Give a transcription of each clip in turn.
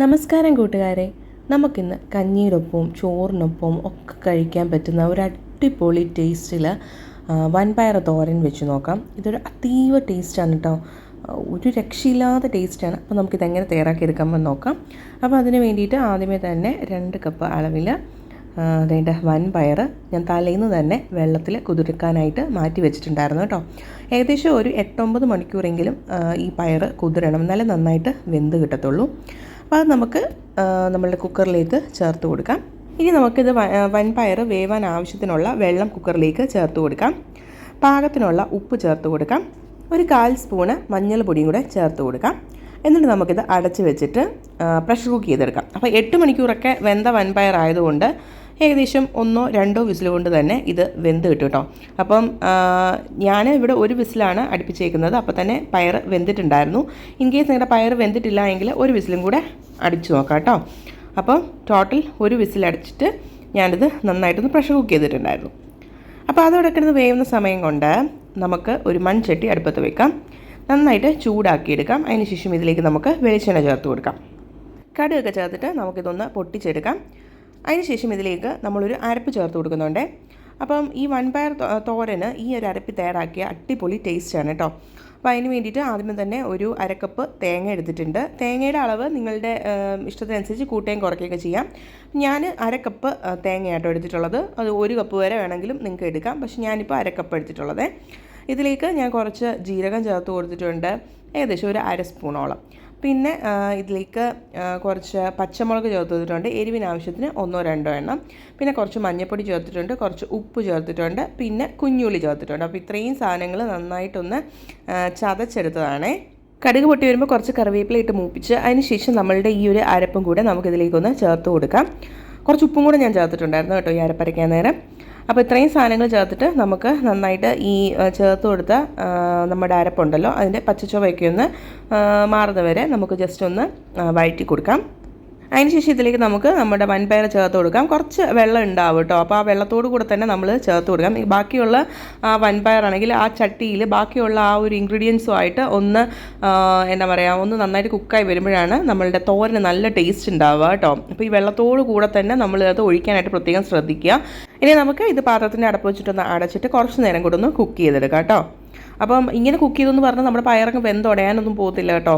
നമസ്കാരം കൂട്ടുകാരെ. നമുക്കിന്ന് കഞ്ഞിയോടൊപ്പവും ചോറിനൊപ്പവും ഒക്കെ കഴിക്കാൻ പറ്റുന്ന ഒരു അടിപൊളി ടേസ്റ്റിൽ വൻപയർ തോരൻ വെച്ച് നോക്കാം. ഇതൊരു അതീവ ടേസ്റ്റാണ് കേട്ടോ ഒരു രക്ഷയില്ലാത്ത ടേസ്റ്റാണ്. അപ്പോൾ നമുക്കിത് എങ്ങനെ തയ്യാറാക്കി എടുക്കാമെന്ന് നോക്കാം. അപ്പോൾ അതിന് വേണ്ടിയിട്ട് ആദ്യമേ തന്നെ രണ്ട് കപ്പ് അളവിൽ അതിന്റെ വൻപയർ ഞാൻ തലേന്ന് തന്നെ വെള്ളത്തിൽ കുതിർക്കാനായിട്ട് മാറ്റി വെച്ചിട്ടുണ്ടായിരുന്നു കേട്ടോ ഏകദേശം ഒരു എട്ടൊമ്പത് മണിക്കൂറെങ്കിലും ഈ പയർ കുതിരണം. എന്നാലേ നന്നായിട്ട് വെന്ത് കിട്ടത്തുള്ളൂ. അപ്പോൾ അത് നമുക്ക് നമ്മളുടെ കുക്കറിലേക്ക് ചേർത്ത് കൊടുക്കാം. ഇനി നമുക്കിത് വൻപയർ വേവാൻ ആവശ്യത്തിനുള്ള വെള്ളം കുക്കറിലേക്ക് ചേർത്ത് കൊടുക്കാം. പാകത്തിനുള്ള ഉപ്പ് ചേർത്ത് കൊടുക്കാം. ഒരു കാൽ സ്പൂണ് മഞ്ഞൾ പൊടിയും കൂടെ ചേർത്ത് കൊടുക്കാം. എന്നിട്ട് നമുക്കിത് അടച്ച് വെച്ചിട്ട് പ്രഷർ കുക്ക് ചെയ്തെടുക്കാം. അപ്പോൾ എട്ട് മണിക്കൂറൊക്കെ വെന്ത വൻപയർ ആയതുകൊണ്ട് ഏകദേശം ഒന്നോ രണ്ടോ വിസിൽ കൊണ്ട് തന്നെ ഇത് വെന്ത് കിട്ടും കേട്ടോ. അപ്പം ഞാൻ ഇവിടെ ഒരു വിസിലാണ് അടുപ്പിച്ചേക്കുന്നത്. അപ്പോൾ തന്നെ പയർ വെന്തിട്ടുണ്ടായിരുന്നു. ഇൻ കേസ് നിങ്ങളുടെ പയർ വെന്തിട്ടില്ല എങ്കിൽ ഒരു വിസിലും കൂടെ അടിച്ചു നോക്കാം കേട്ടോ. അപ്പം ടോട്ടൽ ഒരു വിസിലടിച്ചിട്ട് ഞാനിത് നന്നായിട്ടൊന്ന് പ്രഷർ കുക്ക് ചെയ്തിട്ടുണ്ടായിരുന്നു. അപ്പോൾ അതോടെ കിടന്ന് വേവുന്ന സമയം കൊണ്ട് നമുക്ക് ഒരു മൺചട്ടി അടുപ്പത്ത് വെക്കാം. നന്നായിട്ട് ചൂടാക്കിയെടുക്കാം. അതിന് ശേഷം ഇതിലേക്ക് നമുക്ക് വെളിച്ചെണ്ണ ചേർത്ത് കൊടുക്കാം. കടുകൊക്കെ ചേർത്തിട്ട് നമുക്കിതൊന്ന് പൊട്ടിച്ചെടുക്കാം. അതിനുശേഷം ഇതിലേക്ക് നമ്മളൊരു അരപ്പ് ചേർത്ത് കൊടുക്കുന്നുണ്ട്. അപ്പം ഈ വൺ പയർ തോരന് ഈ ഒരു അരപ്പ് തയ്യാറാക്കിയ അടിപൊളി ടേസ്റ്റാണ് കേട്ടോ അപ്പോൾ അതിന് വേണ്ടിയിട്ട് ആദ്യമേ തന്നെ ഒരു അരക്കപ്പ് തേങ്ങ എടുത്തിട്ടുണ്ട്. തേങ്ങയുടെ അളവ് നിങ്ങളുടെ ഇഷ്ടത്തിനനുസരിച്ച് കൂട്ടുകയും കുറയ്ക്കുകയൊക്കെ ചെയ്യാം. ഞാൻ അരക്കപ്പ് തേങ്ങയായിട്ടോ എടുത്തിട്ടുള്ളത്. അത് ഒരു കപ്പ് വരെ വേണമെങ്കിലും നിങ്ങൾക്ക് എടുക്കാം. പക്ഷേ ഞാനിപ്പോൾ അരക്കപ്പ് എടുത്തിട്ടുള്ളത്. ഇതിലേക്ക് ഞാൻ കുറച്ച് ജീരകം ചേർത്ത് കൊടുത്തിട്ടുണ്ട്. ഏകദേശം ഒരു അര സ്പൂണോളം. പിന്നെ ഇതിലേക്ക് കുറച്ച് പച്ചമുളക് ചേർത്ത് കൊടുത്തിട്ടുണ്ട് എരിവിന് ആവശ്യത്തിന് ഒന്നോ രണ്ടോ എണ്ണം. പിന്നെ കുറച്ച് മഞ്ഞൾപ്പൊടി ചേർത്തിട്ടുണ്ട് കുറച്ച് ഉപ്പ് ചേർത്തിട്ടുണ്ട് പിന്നെ കുഞ്ഞുള്ളി ചേർത്തിട്ടുണ്ട്. അപ്പോൾ ഇത്രയും സാധനങ്ങൾ നന്നായിട്ടൊന്ന് ചതച്ചെടുത്തതാണേ. കടുക് പൊട്ടി വരുമ്പോൾ കുറച്ച് കറിവേപ്പില ഇട്ട് മൂപ്പിച്ച് അതിന് ശേഷം നമ്മളുടെ ഈ ഒരു അരപ്പും കൂടെ നമുക്കിതിലേക്കൊന്ന് ചേർത്ത് കൊടുക്കാം. കുറച്ച് ഉപ്പും കൂടെ ഞാൻ ചേർത്തിട്ടുണ്ടായിരുന്നു കേട്ടോ ഈ അരപ്പരയ്ക്കാൻ നേരം. അപ്പോൾ ഇത്രയും സാധനങ്ങൾ ചേർത്തിട്ട് നമുക്ക് നന്നായിട്ട് ഈ ചേർത്ത് കൊടുത്ത നമ്മുടെ അരപ്പുണ്ടല്ലോ അതിന്റെ പച്ചച്ചുവയൊക്കെ ഒന്ന് മാറുന്നവരെ നമുക്ക് ജസ്റ്റ് ഒന്ന് വഴറ്റി കൊടുക്കാം. അതിനുശേഷം ഇതിലേക്ക് നമുക്ക് നമ്മുടെ വൻപയർ ചേർത്ത് കൊടുക്കാം. കുറച്ച് വെള്ളം ഉണ്ടാവും കേട്ടോ. അപ്പോൾ ആ വെള്ളത്തോട് കൂടെ തന്നെ നമ്മൾ ചേർത്ത് കൊടുക്കാം. ബാക്കിയുള്ള ആ വൻപയറാണെങ്കിൽ ആ ചട്ടിയിൽ ബാക്കിയുള്ള ആ ഒരു ഇൻഗ്രീഡിയൻസുമായിട്ട് ഒന്ന് എന്താ പറയുക ഒന്ന് നന്നായിട്ട് കുക്കായി വരുമ്പോഴാണ് നമ്മളുടെ തോരന് നല്ല ടേസ്റ്റ് ഉണ്ടാവുക കേട്ടോ. അപ്പോൾ ഈ വെള്ളത്തോട് കൂടെ തന്നെ നമ്മൾ അത് ഒഴിക്കാനായിട്ട് പ്രത്യേകം ശ്രദ്ധിക്കുക. ഇനി നമുക്ക് ഇത് പാത്രത്തിന്റെ അടപ്പ് വെച്ചിട്ടൊന്ന് അടച്ചിട്ട് കുറച്ച് നേരം കൂടെ ഒന്ന് കുക്ക് ചെയ്തെടുക്കാം കേട്ടോ. അപ്പം ഇങ്ങനെ കുക്ക് ചെയ്തെന്ന് പറഞ്ഞാൽ നമ്മുടെ പയറൊക്കെ വെന്തുടയാനൊന്നും പോകത്തില്ല കേട്ടോ.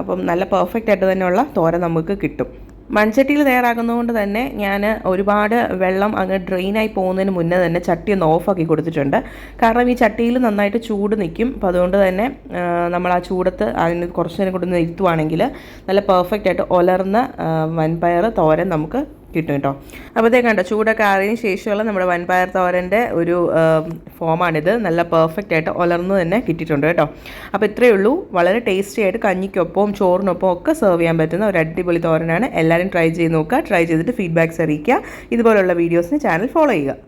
അപ്പം നല്ല പെർഫെക്റ്റ് ആയിട്ട് തന്നെയുള്ള തോര നമുക്ക് കിട്ടും. മൺചട്ടിയിൽ തയ്യാറാക്കുന്നതുകൊണ്ട് തന്നെ ഞാൻ ഒരുപാട് വെള്ളം അങ്ങ് ഡ്രെയിനായി പോകുന്നതിന് മുന്നേ തന്നെ ചട്ടി ഒന്ന് ഓഫാക്കി കൊടുത്തിട്ടുണ്ട്. കാരണം ഈ ചട്ടിയിൽ നന്നായിട്ട് ചൂട് നിൽക്കും അപ്പോൾ അതുകൊണ്ട് തന്നെ നമ്മൾ ആ ചൂടത്ത് അതിന് കുറച്ച് നേരം ഒന്ന് ഇരുത്തുവാണെങ്കിൽ നല്ല പെർഫെക്റ്റ് ആയിട്ട് ഒലർന്ന വൻപയർ തോരൻ നമുക്ക് കിട്ടും കേട്ടോ. അപ്പോഴത്തേക്ക് കണ്ടോ ചൂടൊക്കെ ആറിയതിന് ശേഷമുള്ള നമ്മുടെ വൻപയർ തോരന്റെ ഒരു ഫോമാണിത്. നല്ല പെർഫെക്റ്റ് ആയിട്ട് ഒലർന്ന് തന്നെ കിട്ടിയിട്ടുണ്ട് കേട്ടോ. അപ്പോൾ ഇത്രയേ ഉള്ളൂ. വളരെ ടേസ്റ്റി ആയിട്ട് കഞ്ഞിക്കൊപ്പവും ചോറിനൊപ്പം ഒക്കെ സെർവ് ചെയ്യാൻ പറ്റുന്ന ഒരു അടിപൊളി തോരനാണ്. എല്ലാവരും ട്രൈ ചെയ്ത് നോക്കുക. ട്രൈ ചെയ്തിട്ട് ഫീഡ്ബാക്ക്സ് അറിയിക്കുക. ഇതുപോലുള്ള വീഡിയോസിന് ചാനൽ ഫോളോ ചെയ്യുക.